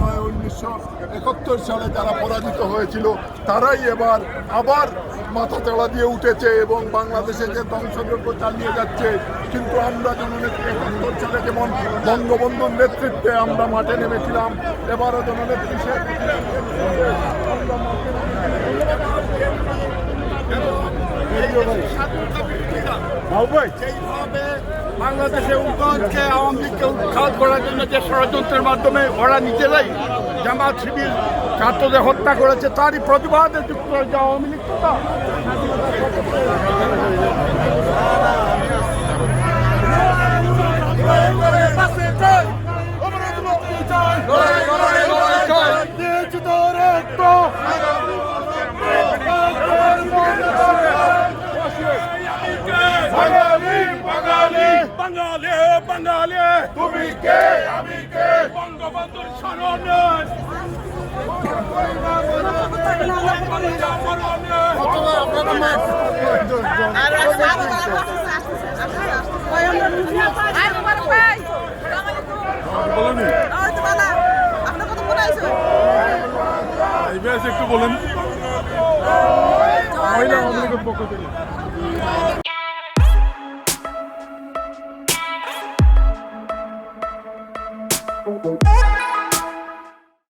নয় উনিশশো একাত্তর সালে যারা পরাজিত হয়েছিল, তারাই এবার আবার মাথা চাড়া দিয়ে উঠেছে এবং বাংলাদেশে যে ধ্বংসযজ্ঞ চালিয়ে যাচ্ছে। কিন্তু আমরা জননেত্রী একাত্তর সালে যেমন বঙ্গবন্ধুর নেতৃত্বে আমরা মাঠে নেমেছিলাম, এবারও জননেত্রী শেখ আমরা সেইভাবে বাংলাদেশে উন্নয়নকে আওয়ামী লীগকে উৎখাত করার জন্য যে ষড়যন্ত্রের মাধ্যমে ওরা নিজেরাই জামাত, শিবির, ছাত্রদের হত্যা করেছে, তারই প্রতিবাদে যুক্তরাজ্য আওয়ামী লীগ। বাঙালি বাঙালি। তুমি কে? আমি কে? বঙ্গবন্ধুর স্মরণে। একটু বলেন। মহিলা পক্ষ থেকে। Música